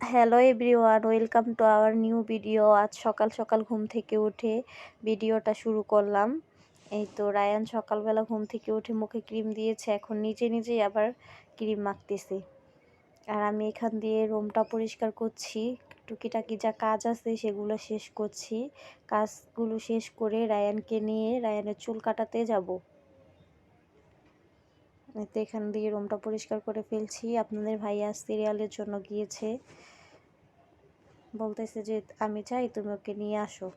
Hello everyone welcome to our new video আজ সকাল সকাল ঘুম থেকে উঠে ভিডিওটা শুরু করলাম। এই তো রায়ান সকালবেলা ঘুম থেকে উঠে মুখে ক্রিম দিয়েছে, এখন নিজে নিজেই আবার ক্রিম মাখতেছে। আর আমি এখান দিয়ে রুমটা পরিষ্কার করছি, টুকিটাকি যা কাজ আছে সেগুলো শেষ করছি। কাজগুলো শেষ করে রায়ানকে নিয়ে, রায়ানের চুল কাটাতে যাব। তো এখান দিয়ে রুমটা পরিষ্কার করে ফেলছি। আপনাদের ভাইয়া সিরিয়ালের জন্য গিয়েছে। বলতেছে যে, আমি চাই তুমি ওকে নিয়ে আসো।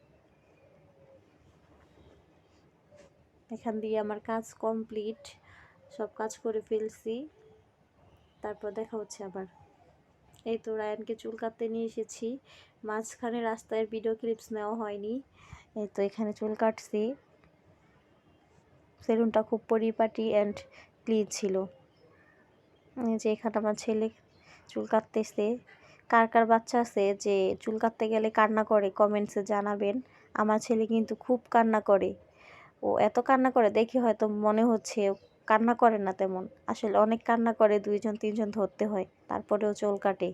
এখান দিয়ে আমার কাজ কমপ্লিট সব কাজ করে ফেলছি। তারপর দেখা হচ্ছে আবার। এই তো রায়ানকে চুল কাটতে নিয়ে এসেছি। মাঝখানে রাস্তায় ভিডিও ক্লিপস নেওয়া হয়নি। এই তো এখানে চুল কাটছি। সেলুনটা খুব পরিপাটি অ্যান্ড ক্লিন ছিল। যে এখানে আমার ছেলে চুল কাটতেছে। কার কার বাচ্চা আছে যে চুল কাটতে গেলে কান্না করে কমেন্টসে জানাবেন। আমার ছেলে কিন্তু খুব কান্না করে। ও এত কান্না করে, দেখি হয়তো মনে হচ্ছে কান্না করে না তেমন। আসলে অনেক কান্না করে, দুইজন, তিনজন ধরতে হয়, তারপরেও চুল কাটে।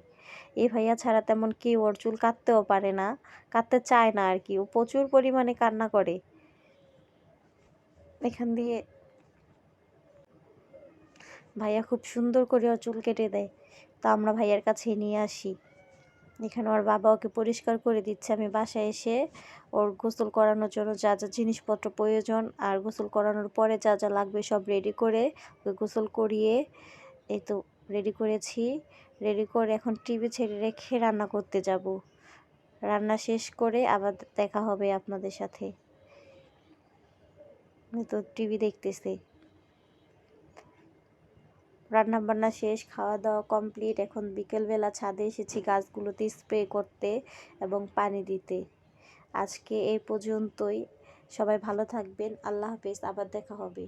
এই ভাইয়া ছাড়া তেমন কেউ ওর চুল কাটতেও পারে না, কাটতে চায় না আর কি। ও প্রচুর পরিমাণে কান্না করে। এখান দিয়ে ভাইয়া খুব সুন্দর করে চুল কেটে দেয়। তো আমরা ভাইয়ার কাছে নিয়ে আসি। এখানে ওর বাবা ওকে পরিষ্কার করে দিচ্ছে। আমি বাসায় এসে ওর গোসল করানোর জন্য যা যা জিনিসপত্র প্রয়োজন আর গোসল করানোর পরে যা যা লাগবে সব রেডি করে ওকে গোসল করিয়ে এই তো রেডি করেছি। রেডি করে এখন টিভি ছেড়ে রেখে রান্না করতে যাব। রান্না শেষ করে আবার দেখা হবে আপনাদের সাথে। তো টিভি দেখতেছে। রান্না বান্না শেষ খাওয়া দাওয়া কমপ্লিট। এখন বিকেলবেলা ছাদে এসেছি গাছগুলোতে স্প্রে করতে এবং পানি দিতে। আজকে এই পর্যন্তই। সবাই ভালো থাকবেন। আল্লাহ হাফেজ। আবার দেখা হবে।